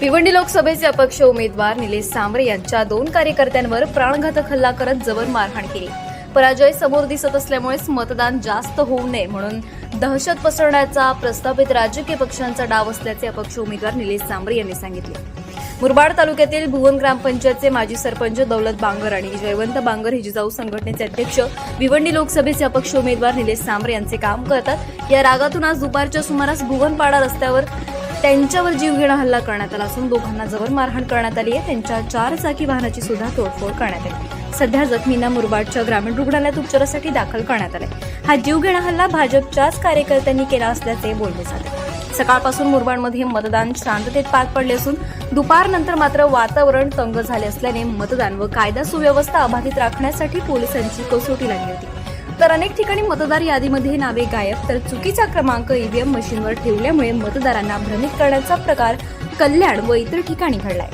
भिवंडी लोकसभेचे अपक्ष उमेदवार निलेश सांबरे यांच्या दोन कार्यकर्त्यांवर प्राणघातक हल्ला करत जबर मारहाण केली. पराजय समोर दिसत असल्यामुळेच मतदान जास्त होऊ नये म्हणून दहशत पसरवण्याचा प्रस्तावित राजकीय पक्षांचा डाव असल्याचे अपक्ष उमेदवार निलेश सांबरे यांनी सांगितले. मुरबाड तालुक्यातील भुवन ग्रामपंचायतचे माजी सरपंच दौलत बांगर आणि जयवंत बांगर हिजीजाऊ संघटनेचे अध्यक्ष भिवंडी लोकसभेचे अपक्ष उमेदवार निलेश सांबरे यांचे काम करतात. या रागातून आज दुपारच्या सुमारास भुवनपाडा रस्त्यावर त्यांच्यावर जीवघेणा हल्ला करण्यात आला असून दोघांना जबर मारहाण करण्यात आली आहे. त्यांच्या चार चाकी वाहनाची सुद्धा तोडफोड करण्यात आली. सध्या जखमींना मुरबाडच्या ग्रामीण रुग्णालयात उपचारासाठी दाखल करण्यात आले हा जीवघेणा हल्ला भाजपच्याच कार्यकर्त्यांनी केला असल्याचे बोलले जाते. सकाळपासून मुरबाडमध्ये मतदान शांततेत पार पडले असून दुपारनंतर मात्र वातावरण तंग झाले असल्याने मतदान व कायदा सुव्यवस्था अबाधित राखण्यासाठी पोलिसांची कसोटी लागली होती. तर अनेक ठिकाणी मतदार यादीमध्ये नावे गायब तर चुकीचा क्रमांक ईव्हीएम मशीनवर ठेवल्यामुळे मतदारांना भ्रमित करण्याचा प्रकार कल्याण व इतर ठिकाणी घडलाय.